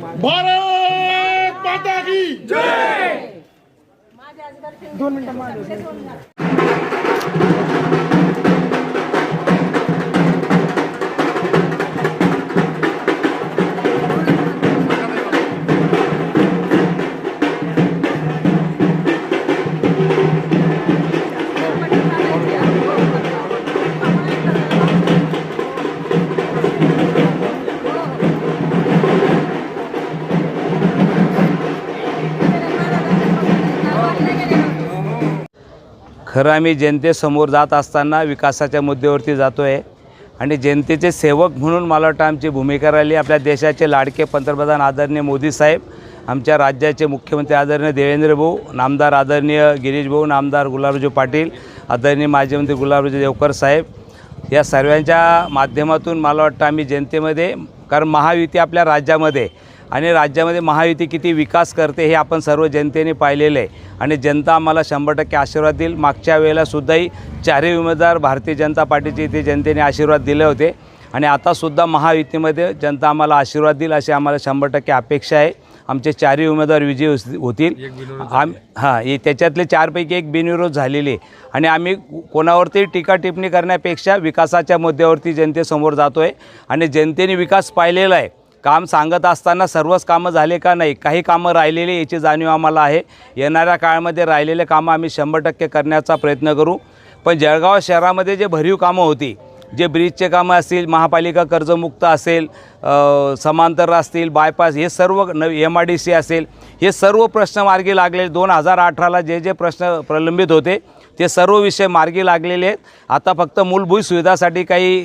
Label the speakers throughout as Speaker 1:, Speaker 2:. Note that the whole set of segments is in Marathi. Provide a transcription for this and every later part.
Speaker 1: भारत माता की
Speaker 2: खरं आम्ही जनतेसमोर जात असताना विकासाच्या मुद्द्यावरती जातो आहे आणि जनतेचे सेवक म्हणून मला वाटतं आमची भूमिका राहिली. आपल्या देशाचे लाडके पंतप्रधान आदरणीय मोदी साहेब आमच्या राज्याचे मुख्यमंत्री आदरणीय देवेंद्र भाऊ नामदार आदरणीय गिरीश भाऊ नामदार गुलाबराजू पाटील आदरणीय माजी मंत्री गुलाबराजू देवकर साहेब या सर्वांच्या माध्यमातून मला वाटतं आम्ही जनतेमध्ये कारण महायुती आपल्या राज्यामध्ये आणि राज्यामध्ये महायुती किती विकास करते हे आपण सर्व जनतेने पाहिलेलं आहे. आणि जनता आम्हाला शंभर टक्के आशीर्वाद देईल. मागच्या वेळेलासुद्धाही चारही उमेदवार भारतीय जनता पार्टीचे इथे जनतेने आशीर्वाद दिले होते. आणि आतासुद्धा महायुतीमध्ये जनता आम्हाला आशीर्वाद देईल अशी आम्हाला शंभर टक्के अपेक्षा आहे. आमचे चारही उमेदवार विजयी होतील. आम हां हे त्याच्यातले चारपैकी एक बिनविरोध झालेले आहे. आणि आम्ही कोणावरती टीका टिप्पणी करण्यापेक्षा विकासाच्या मुद्द्यावरती जनतेसमोर जातो आहे आणि जनतेने विकास पाहिलेला आहे. काम सांगत असताना सर्वच कामं झाले का नाही काही कामं राहिलेली याची जाणीव आम्हाला आहे. येणाऱ्या काळामध्ये राहिलेले कामं आम्ही शंभर टक्के करण्याचा प्रयत्न करू. पण जळगाव शहरामध्ये जे भरीव कामं होती जे ब्रिजचे कामं असतील महापालिका कर्जमुक्त असेल समांतर असतील बायपास हे सर्व न एम आय डी सी असेल हे सर्व प्रश्न मार्गी लागले. दोन हजार अठराला जे जे प्रश्न प्रलंबित होते ते सर्व विषय मार्गी लागलेले आहेत. आता फक्त मूलभूत सुविधासाठी काही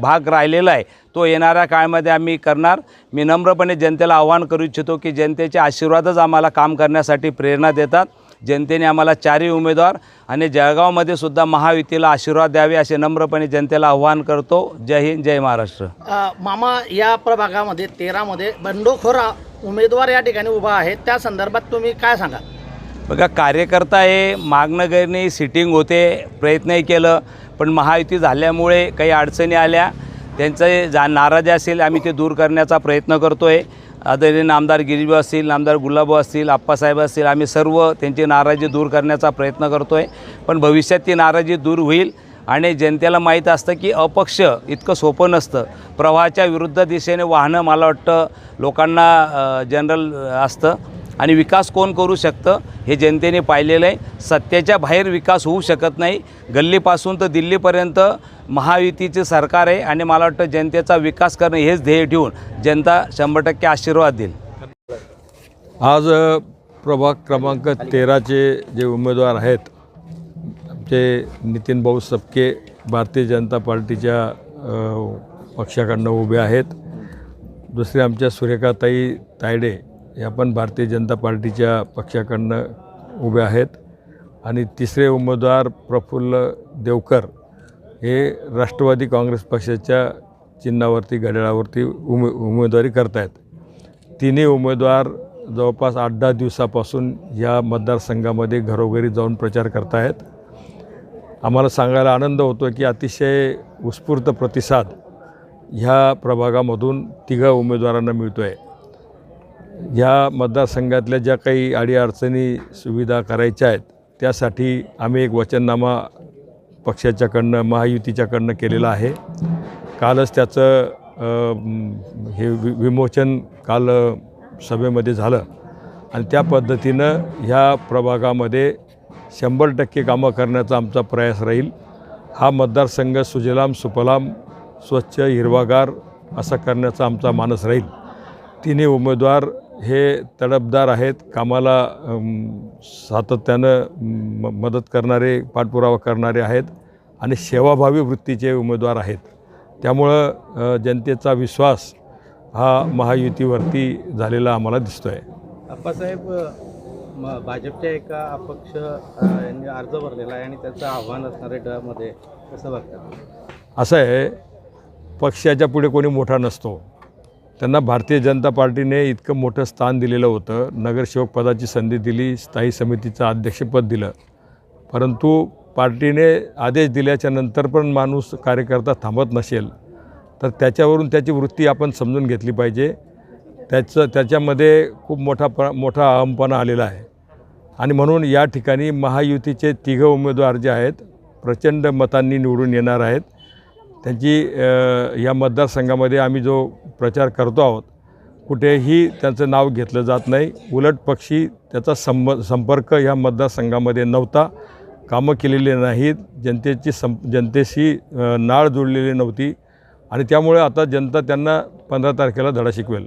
Speaker 2: भाग राहिलेला आहे. तो येणाऱ्या काळामध्ये आम्ही करणार. मी नम्रपणे जनतेला आव्हान करू इच्छितो की जनतेचे आशीर्वादच आम्हाला काम करण्यासाठी प्रेरणा देतात. जनतेने आम्हाला चारही उमेदवार आणि जळगावमध्ये सुद्धा महायुतीला आशीर्वाद द्यावे असे नम्रपणे जनतेला आव्हान करतो. जय हिंद जय महाराष्ट्र.
Speaker 3: मामा या प्रभागामध्ये तेरामध्ये बंडखोरा उमेदवार या ठिकाणी उभा आहे त्या संदर्भात तुम्ही काय सांगा
Speaker 2: बघा कार्यकर्ता हे मागणं सिटिंग होते प्रयत्नही केलं पण महायुती झाल्यामुळे काही अडचणी आल्या. त्यांचं जा नाराजी असेल आम्ही ते दूर करण्याचा प्रयत्न करतो आहे आदरणीय नामदार गिरीभाऊ असतील नामदार गुलाबभाऊ असतील आप्पासाहेब असतील आम्ही सर्व त्यांची नाराजी दूर करण्याचा प्रयत्न करतो आहे पण भविष्यात ती नाराजी दूर होईल आणि जनतेला माहीत असतं की अपक्ष इतकं सोपं नसतं. प्रवाहाच्या विरुद्ध दिशेने वाहनं मला वाटतं लोकांना जनरल असतं. आणि विकास कोण करू शकतं हे जनतेने पाहिलेलं आहे. सत्तेच्या बाहेर विकास होऊ शकत नाही. गल्लीपासून तर दिल्लीपर्यंत महायुतीचे सरकार आहे आणि मला वाटतं जनतेचा विकास करणं हेच ध्येय ठेवून जनता शंभर टक्के आशीर्वाद देईल.
Speaker 4: आज प्रभाग क्रमांक तेराचे जे उमेदवार आहेत आमचे नितीन भाऊ सपके भारतीय जनता पार्टीच्या पक्षाकडनं उभे आहेत. दुसरे आमच्या सुरेखाताई तायडे या पण भारतीय जनता पार्टीच्या पक्षाकडनं उभे आहेत. आणि तिसरे उमेदवार प्रफुल्ल देवकर हे राष्ट्रवादी काँग्रेस पक्षाच्या चिन्हावरती घड्याळावरती उमे उमेदवारी करत आहेत तिन्ही उमेदवार जवळपास आठ दहा दिवसापासून या मतदारसंघामध्ये घरोघरी जाऊन प्रचार करत आहेत आम्हाला सांगायला आनंद होतो की अतिशय उत्स्फूर्त प्रतिसाद ह्या प्रभागामधून तिघा उमेदवारांना मिळतो आहे ह्या मतदारसंघातल्या ज्या काही अडीअडचणी सुविधा करायच्या आहेत त्यासाठी आम्ही एक वचननामा पक्षाच्याकडनं महायुतीच्याकडनं केलेला आहे. कालच त्याचं हे वि विमोचन काल सभेमध्ये झालं. आणि त्या पद्धतीनं ह्या प्रभागामध्ये शंभर टक्के कामं करण्याचा आमचा प्रयास राहील. हा मतदारसंघ सुजलाम सुफलाम स्वच्छ हिरवागार असा करण्याचा आमचा मानस राहील. तिन्ही उमेदवार हे तडफदार आहेत. कामाला सातत्यानं म मदत करणारे पाठपुरावा करणारे आहेत आणि सेवाभावी वृत्तीचे उमेदवार आहेत. त्यामुळं जनतेचा विश्वास हा महायुतीवरती झालेला आम्हाला दिसतो आहे
Speaker 5: आप्पासाहेब म- भाजपच्या एका अपक्ष यांनी अर्ज भरलेला आहे आणि त्याचं आव्हान असणार डमध्ये कसं बघतात?
Speaker 4: असं आहे पक्षाच्या पुढे कोणी मोठा नसतो. त्यांना भारतीय जनता पार्टीने इतकं मोठं स्थान दिलेलं होतं. नगरसेवक पदाची संधी दिली स्थायी समितीचं अध्यक्षपद दिलं. परंतु पार्टीने आदेश दिल्याच्या नंतर पण माणूस कार्यकर्ता थांबत नसेल तर त्याच्यावरून त्याची वृत्ती आपण समजून घेतली पाहिजे. त्याचं त्याच्यामध्ये खूप मोठा प मोठा अहमपणा आलेला आहे. आणि म्हणून या ठिकाणी महायुतीचे तिघं उमेदवार जे आहेत प्रचंड मतांनी निवडून येणार आहेत. त्यांची या मतदारसंघामध्ये आम्ही जो प्रचार करतो आहोत कुठेही त्यांचं नाव घेतलं जात नाही. उलट पक्षी त्याचा संब संपर्क ह्या मतदारसंघामध्ये नव्हता. कामं केलेली नाहीत. जनतेची सं जनतेशी नाळ जुळलेली नव्हती. आणि त्यामुळे आता जनता त्यांना पंधरा तारखेला धडा शिकवेल.